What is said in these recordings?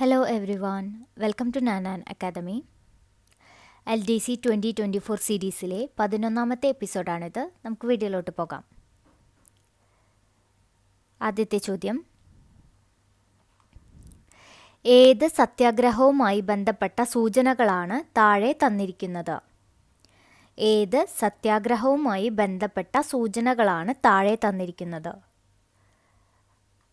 Hello everyone welcome to Nanan academy L D C twenty twenty four സീരീസിലെ പതിനൊന്നാമത്തെ എപ്പിസോഡാണിത് നമുക്ക് വീഡിയോയിലോട്ട് പോകാം. ആദ്യത്തെ ചോദ്യം. ഏത് സത്യാഗ്രഹവുമായി ബന്ധപ്പെട്ട സൂചനകളാണ് താഴെ തന്നിരിക്കുന്നത്? ഏത് സത്യാഗ്രഹവുമായി ബന്ധപ്പെട്ട സൂചനകളാണ് താഴെ തന്നിരിക്കുന്നത്?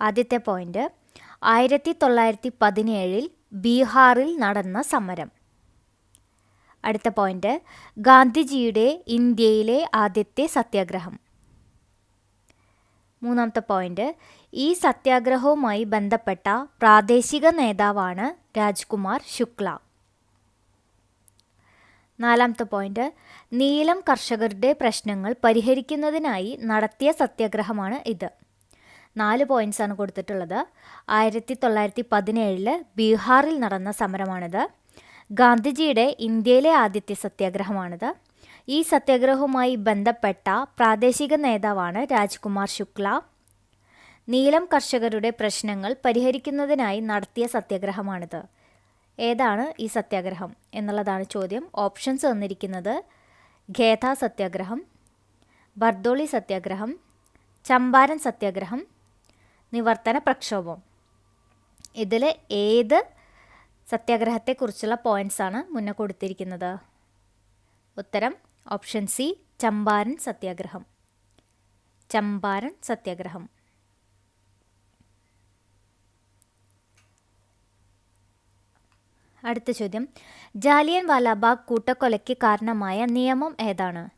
ആദ്യത്തെ പോയിന്റ് ആയിരത്തി തൊള്ളായിരത്തി പതിനേഴിൽ ബീഹാറിൽ നടന്ന സമരം. അടുത്ത പോയിന്റ് ഗാന്ധിജിയുടെ ഇന്ത്യയിലെ ആദ്യത്തെ സത്യാഗ്രഹം. മൂന്നാമത്തെ പോയിന്റ് ഈ സത്യാഗ്രഹവുമായി ബന്ധപ്പെട്ട പ്രാദേശിക നേതാവാണ് രാജ്കുമാർ ശുക്ല. നാലാമത്തെ പോയിന്റ് നീലം കർഷകരുടെ പ്രശ്നങ്ങൾ പരിഹരിക്കുന്നതിനായി നടത്തിയ സത്യാഗ്രഹമാണ് ഇത്. നാല് പോയിന്റ്സ് ആണ് കൊടുത്തിട്ടുള്ളത്. ആയിരത്തി തൊള്ളായിരത്തി പതിനേഴിൽ ബീഹാറിൽ നടന്ന സമരമാണിത്. ഗാന്ധിജിയുടെ ഇന്ത്യയിലെ ആദ്യത്തെ സത്യാഗ്രഹമാണിത്. ഈ സത്യാഗ്രഹവുമായി ബന്ധപ്പെട്ട പ്രാദേശിക നേതാവാണ് രാജ്കുമാർ ശുക്ല. നീലം കർഷകരുടെ പ്രശ്നങ്ങൾ പരിഹരിക്കുന്നതിനായി നടത്തിയ സത്യാഗ്രഹമാണിത്. ഏതാണ് ഈ സത്യാഗ്രഹം എന്നുള്ളതാണ് ചോദ്യം. ഓപ്ഷൻസ് വന്നിരിക്കുന്നത് ഖേദ സത്യാഗ്രഹം ബർദോളി സത്യാഗ്രഹം ചമ്പാരൻ സത്യാഗ്രഹം നിവർത്തന പ്രക്ഷോഭം. ഇതിൽ ഏത് സത്യാഗ്രഹത്തെക്കുറിച്ചുള്ള പോയിന്റ്സ് ആണ് മുന്നേ കൊടുത്തിരിക്കുന്നത്. ഉത്തരം ഓപ്ഷൻ സി ചമ്പാരൻ സത്യാഗ്രഹം. ചമ്പാരൻ സത്യാഗ്രഹം. അടുത്ത ചോദ്യം. ജാലിയൻ വാലാബാഗ് കൂട്ടക്കൊലയ്ക്ക് കാരണമായ നിയമം ഏതാണ്?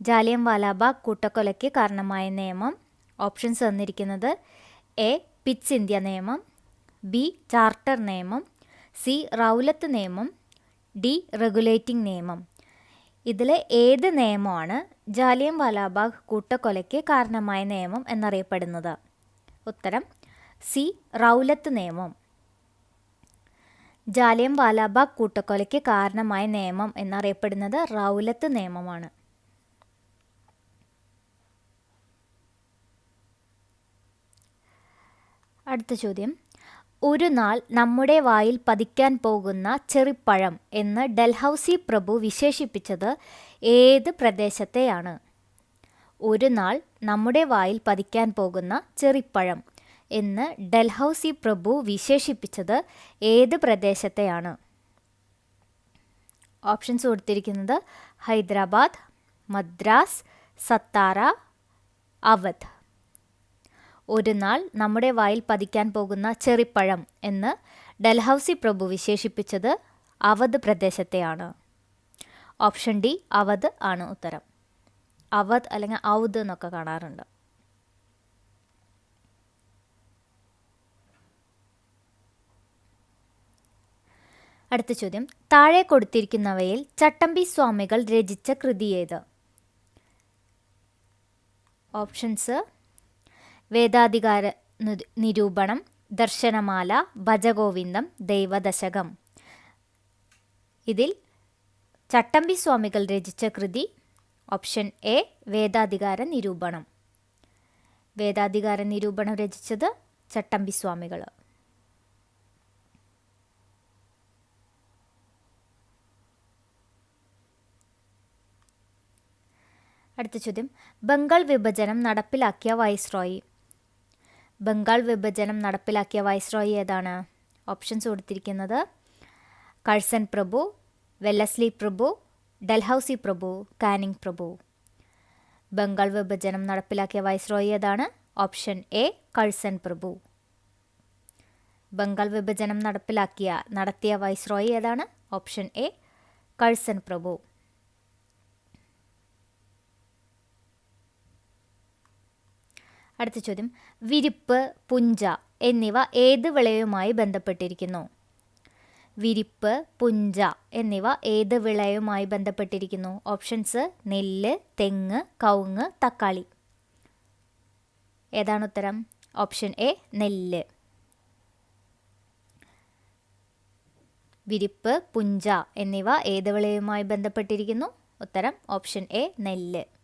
ജാലിയൻ വാലാബാഗ് കൂട്ടക്കൊലയ്ക്ക് കാരണമായ നിയമം ഓപ്ഷൻസ് തന്നിരിക്കുന്നത് എ പിറ്റ്സ് ഇന്ത്യ നിയമം ബി ചാർട്ടർ നിയമം സി റൗലത്ത് നിയമം ഡി റെഗുലേറ്റിംഗ് നിയമം. ഇതിൽ ഏത് നിയമമാണ് ജാലിയം വാലാബാഗ് കൂട്ടക്കൊലയ്ക്ക് കാരണമായ നിയമം എന്നറിയപ്പെടുന്നത്? ഉത്തരം സി റൗലത്ത് നിയമം. ജാലിയം വാലാബാഗ് കൂട്ടക്കൊലയ്ക്ക് കാരണമായ നിയമം എന്നറിയപ്പെടുന്നത് റൗലത്ത് നിയമമാണ്. അടുത്ത ചോദ്യം. ഒരു നാൾ നമ്മുടെ വായിൽ പതിക്കാൻ പോകുന്ന ചെറിപ്പഴം എന്ന് ഡൽഹൌസി പ്രഭു വിശേഷിപ്പിച്ചത് ഏത് പ്രദേശത്തെയാണ്? ഒരു നാൾ നമ്മുടെ വായിൽ പതിക്കാൻ പോകുന്ന ചെറിപ്പഴം എന്ന് ഡൽഹൌസി പ്രഭു വിശേഷിപ്പിച്ചത് ഏത് പ്രദേശത്തെയാണ്? ഓപ്ഷൻസ് കൊടുത്തിരിക്കുന്നത് ഹൈദരാബാദ് മദ്രാസ് സത്താറ അവധ്. ഒരു നാൾ നമ്മുടെ വായിൽ പതിക്കാൻ പോകുന്ന ചെറിപ്പഴം എന്ന് ഡൽഹൌസി പ്രഭു വിശേഷിപ്പിച്ചത് അവധ് പ്രദേശത്തെയാണ്. ഓപ്ഷൻ ഡി അവധ് ആണ് ഉത്തരം. അവധ് അല്ലെങ്കിൽ ഔദ് എന്നൊക്കെ കാണാറുണ്ട്. അടുത്ത ചോദ്യം. താഴെ കൊടുത്തിരിക്കുന്നവയിൽ ചട്ടമ്പി സ്വാമികൾ രചിച്ച കൃതി ഏത്? ഓപ്ഷൻസ് വേദാധികാര നിരൂപണം ദർശനമാല ഭജഗോവിന്ദം ദൈവദശകം. ഇതിൽ ചട്ടമ്പി സ്വാമികൾ രചിച്ച കൃതി ഓപ്ഷൻ എ വേദാധികാര നിരൂപണം. വേദാധികാര നിരൂപണം രചിച്ചത് ചട്ടമ്പി സ്വാമികൾ. അടുത്ത ചോദ്യം. ബംഗാൾ വിഭജനം നടപ്പിലാക്കിയ വൈസ്രോയി. ബംഗാൾ വിഭജനം നടപ്പിലാക്കിയ വൈസ്രോയി ഏതാണ്? ഓപ്ഷൻസ് കൊടുത്തിരിക്കുന്നത് കഴ്സൺ പ്രഭു വെല്ലസ്ലി പ്രഭു ഡൽഹൌസി പ്രഭു കാനിങ് പ്രഭു. ബംഗാൾ വിഭജനം നടപ്പിലാക്കിയ വൈസ്രോയി ഏതാണ്? ഓപ്ഷൻ എ കഴ്സൺ പ്രഭു. ബംഗാൾ വിഭജനം നടപ്പിലാക്കിയ നടത്തിയ വൈസ്രോയി ഏതാണ്? ഓപ്ഷൻ എ കഴ്സൺ പ്രഭു. അടുത്ത ചോദ്യം. വിരിപ്പ് പുഞ്ച എന്നിവ ഏത് വിളയുമായി ബന്ധപ്പെട്ടിരിക്കുന്നു? വിരിപ്പ് പുഞ്ച എന്നിവ ഏത് വിളയുമായി ബന്ധപ്പെട്ടിരിക്കുന്നു? ഓപ്ഷൻസ് നെല്ല് തെങ്ങ് കവുങ്ങ് തക്കാളി. ഏതാണ് ഉത്തരം? ഓപ്ഷൻ എ നെല്ല്. വിരിപ്പ് പുഞ്ച എന്നിവ ഏത് വിളയുമായി ബന്ധപ്പെട്ടിരിക്കുന്നു? ഉത്തരം ഓപ്ഷൻ എ നെല്ല്.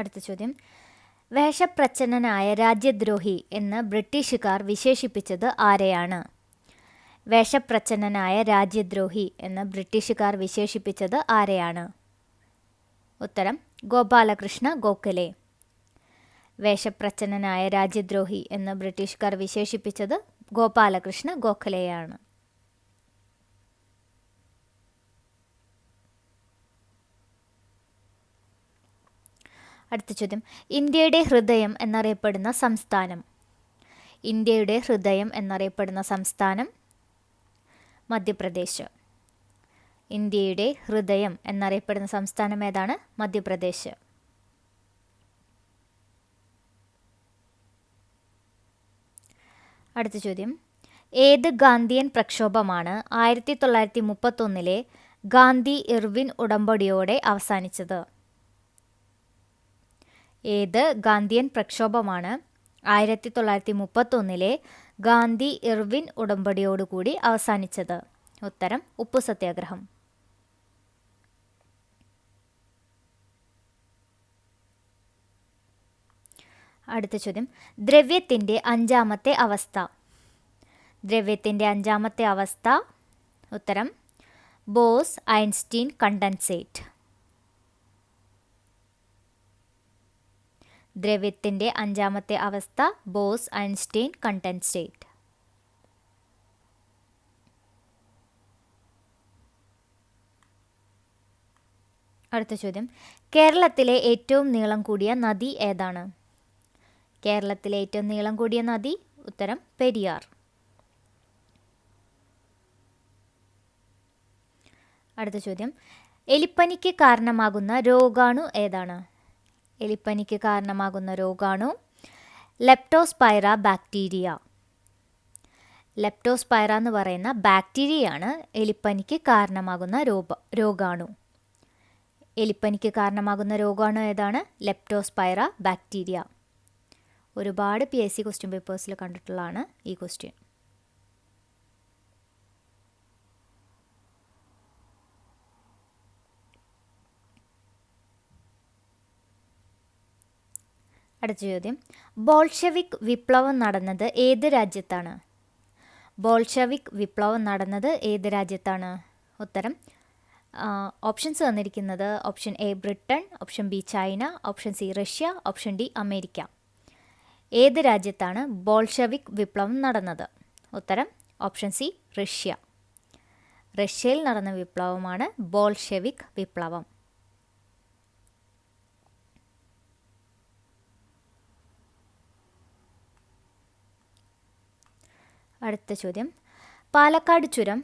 അടുത്ത ചോദ്യം. വേഷപ്രച്ഛന്നനായ രാജ്യദ്രോഹി എന്ന് ബ്രിട്ടീഷുകാർ വിശേഷിപ്പിച്ചത് ആരെയാണ്? വേഷപ്രച്ഛന്നനായ രാജ്യദ്രോഹി എന്ന് ബ്രിട്ടീഷുകാർ വിശേഷിപ്പിച്ചത് ആരെയാണ്? ഉത്തരം ഗോപാലകൃഷ്ണ ഗോഖലെ. വേഷപ്രച്ഛന്നനായ രാജ്യദ്രോഹി എന്ന് ബ്രിട്ടീഷുകാർ വിശേഷിപ്പിച്ചത് ഗോപാലകൃഷ്ണ ഗോഖലെയാണ്. അടുത്ത ചോദ്യം. ഇന്ത്യയുടെ ഹൃദയം എന്നറിയപ്പെടുന്ന സംസ്ഥാനം. ഇന്ത്യയുടെ ഹൃദയം എന്നറിയപ്പെടുന്ന സംസ്ഥാനം മധ്യപ്രദേശ്. ഇന്ത്യയുടെ ഹൃദയം എന്നറിയപ്പെടുന്ന സംസ്ഥാനം ഏതാണ്? മധ്യപ്രദേശ്. അടുത്ത ചോദ്യം. ഏത് ഗാന്ധിയൻ പ്രക്ഷോഭമാണ് ആയിരത്തി തൊള്ളായിരത്തി മുപ്പത്തൊന്നിലെ ഗാന്ധി ഇർവിൻ ഉടമ്പടിയോടെ അവസാനിച്ചത്? ഏത് ഗാന്ധിയൻ പ്രക്ഷോഭമാണ്? ആയിരത്തി തൊള്ളായിരത്തി മുപ്പത്തൊന്നിലെ ഗാന്ധി ഇർവിൻ ഉടമ്പടിയോടുകൂടി അവസാനിച്ചത്. ഉത്തരം ഉപ്പു സത്യാഗ്രഹം. അടുത്ത ചോദ്യം. ദ്രവ്യത്തിന്റെ അഞ്ചാമത്തെ അവസ്ഥ. ദ്രവ്യത്തിന്റെ അഞ്ചാമത്തെ അവസ്ഥ. ഉത്തരം ബോസ് ഐൻസ്റ്റീൻ കണ്ടൻസേറ്റ്. ദ്രവ്യത്തിന്റെ അഞ്ചാമത്തെ അവസ്ഥ ബോസ് ഐൻസ്റ്റീൻ സ്റ്റേറ്റ്. അടുത്ത ചോദ്യം. കേരളത്തിലെ ഏറ്റവും നീളം കൂടിയ നദി ഏതാണ്? കേരളത്തിലെ ഏറ്റവും നീളം കൂടിയ നദി? ഉത്തരം പെരിയാർ. അടുത്ത ചോദ്യം. എലിപ്പനിക്ക് കാരണമാകുന്ന രോഗാണു ഏതാണ്? എലിപ്പനിക്ക് കാരണമാകുന്ന രോഗാണോ ലെപ്റ്റോസ്പൈറ ബാക്ടീരിയ ലെപ്റ്റോസ്പൈറ എന്ന് പറയുന്ന ബാക്ടീരിയയാണ് എലിപ്പനിക്ക് കാരണമാകുന്ന രോഗ രോഗാണു. എലിപ്പനിക്ക് കാരണമാകുന്ന രോഗാണു ഏതാണ്? ലെപ്റ്റോസ്പൈറ ബാക്ടീരിയ ഒരുപാട് പി എസ് സി ക്വസ്റ്റ്യൻ പേപ്പേഴ്സിൽ കണ്ടിട്ടുള്ളതാണ് ഈ ക്വസ്റ്റ്യൻ അടുത്ത ചോദ്യം. ബോൾഷെവിക് വിപ്ലവം നടന്നത് ഏത് രാജ്യത്താണ്? ബോൾഷെവിക് വിപ്ലവം നടന്നത് ഏത് രാജ്യത്താണ്? ഉത്തരം. ഓപ്ഷൻസ് തന്നിരിക്കുന്നത് option A Britain option B China option C Russia option D America. ഏത് രാജ്യത്താണ് ബോൾഷെവിക് വിപ്ലവം നടന്നത്? ഉത്തരം. Option C Russia. റഷ്യയിൽ നടന്ന വിപ്ലവമാണ് ബോൾഷെവിക് വിപ്ലവം. അടുത്ത ചോദ്യം. പാലക്കാട് ചുരം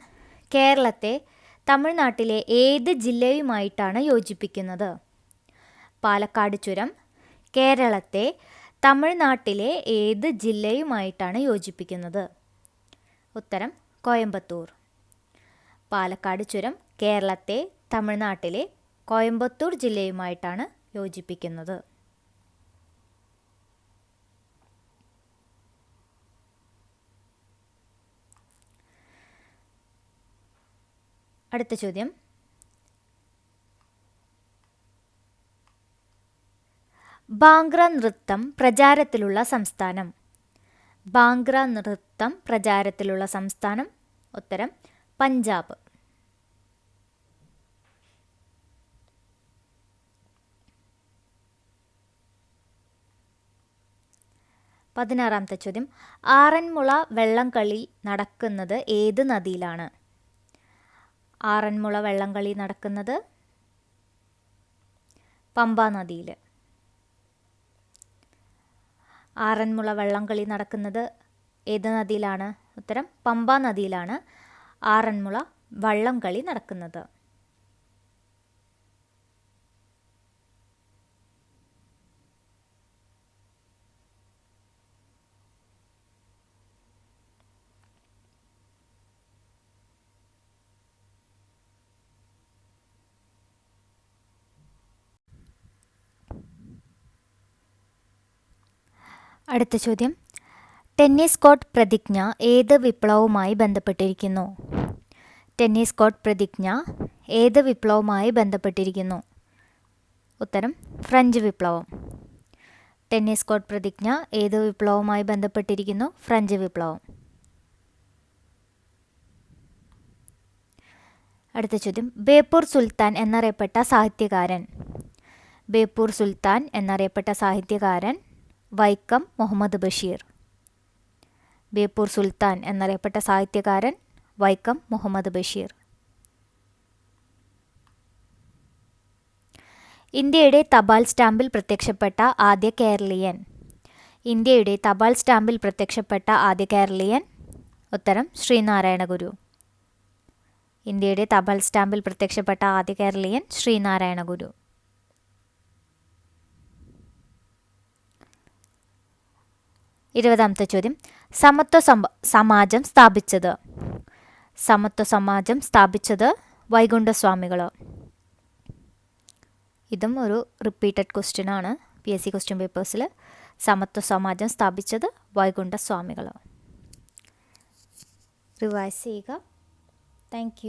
കേരളത്തെ തമിഴ്നാട്ടിലെ ഏത് ജില്ലയുമായിട്ടാണ് യോജിപ്പിക്കുന്നത്? പാലക്കാട് ചുരം കേരളത്തെ തമിഴ്നാട്ടിലെ ഏത് ജില്ലയുമായിട്ടാണ് യോജിപ്പിക്കുന്നത്? ഉത്തരം കോയമ്പത്തൂർ. പാലക്കാട് ചുരം കേരളത്തെ തമിഴ്നാട്ടിലെ കോയമ്പത്തൂർ ജില്ലയുമായിട്ടാണ് യോജിപ്പിക്കുന്നത്. അടുത്ത ചോദ്യം. ബാംഗ്ര നൃത്തം പ്രചാരത്തിലുള്ള സംസ്ഥാനം. ബാംഗ്ര നൃത്തം പ്രചാരത്തിലുള്ള സംസ്ഥാനം. ഉത്തരം പഞ്ചാബ്. പതിനാറാമത്തെ ചോദ്യം. ആറന്മുള വള്ളംകളി നടക്കുന്നത് ഏത് നദിയിലാണ്? ആറന്മുള വള്ളംകളി നടക്കുന്നത് പമ്പാ നദിയിൽ ആറന്മുള വള്ളംകളി നടക്കുന്നത് ഏത് നദിയിലാണ്? ഉത്തരം പമ്പാ നദിയിലാണ് ആറന്മുള വള്ളംകളി നടക്കുന്നത്. അടുത്ത ചോദ്യം. ടെന്നീസ് കോർട്ട് പ്രതിജ്ഞ ഏത് വിപ്ലവവുമായി ബന്ധപ്പെട്ടിരിക്കുന്നു? ടെന്നീസ് കോർട്ട് പ്രതിജ്ഞ ഏത് വിപ്ലവവുമായി ബന്ധപ്പെട്ടിരിക്കുന്നു? ഉത്തരം ഫ്രഞ്ച് വിപ്ലവം. ടെന്നീസ് കോട്ട് പ്രതിജ്ഞ ഏത് വിപ്ലവവുമായി ബന്ധപ്പെട്ടിരിക്കുന്നു? ഫ്രഞ്ച് വിപ്ലവം. അടുത്ത ചോദ്യം. ബേപ്പൂർ സുൽത്താൻ എന്നറിയപ്പെട്ട സാഹിത്യകാരൻ. ബേപ്പൂർ സുൽത്താൻ എന്നറിയപ്പെട്ട സാഹിത്യകാരൻ വൈക്കം മുഹമ്മദ് ബഷീർ. ബേപ്പൂർ സുൽത്താൻ എന്നറിയപ്പെട്ട സാഹിത്യകാരൻ വൈക്കം മുഹമ്മദ് ബഷീർ. ഇന്ത്യയുടെ തപാൽ സ്റ്റാമ്പിൽ പ്രത്യക്ഷപ്പെട്ട ആദ്യ കേരളീയൻ. ഇന്ത്യയുടെ തപാൽ സ്റ്റാമ്പിൽ പ്രത്യക്ഷപ്പെട്ട ആദ്യ കേരളീയൻ. ഉത്തരം ശ്രീനാരായണ ഗുരു. ഇന്ത്യയുടെ തപാൽ സ്റ്റാമ്പിൽ പ്രത്യക്ഷപ്പെട്ട ആദ്യ കേരളീയൻ ശ്രീനാരായണ ഗുരു. ഇരുപതാമത്തെ ചോദ്യം. സമത്വ സമാജം സ്ഥാപിച്ചത്. സമത്വ സമാജം സ്ഥാപിച്ചത് വൈകുണ്ഠസ്വാമികൾ ഇതും ഒരു റിപ്പീറ്റഡ് ക്വസ്റ്റ്യൻ ആണ്. പി എസ് സി ക്വസ്റ്റ്യൻ പേപ്പേഴ്സിൽ സമത്വ സമാജം സ്ഥാപിച്ചത് വൈകുണ്ഠസ്വാമികൾ റിവൈസ് ചെയ്യുക. താങ്ക്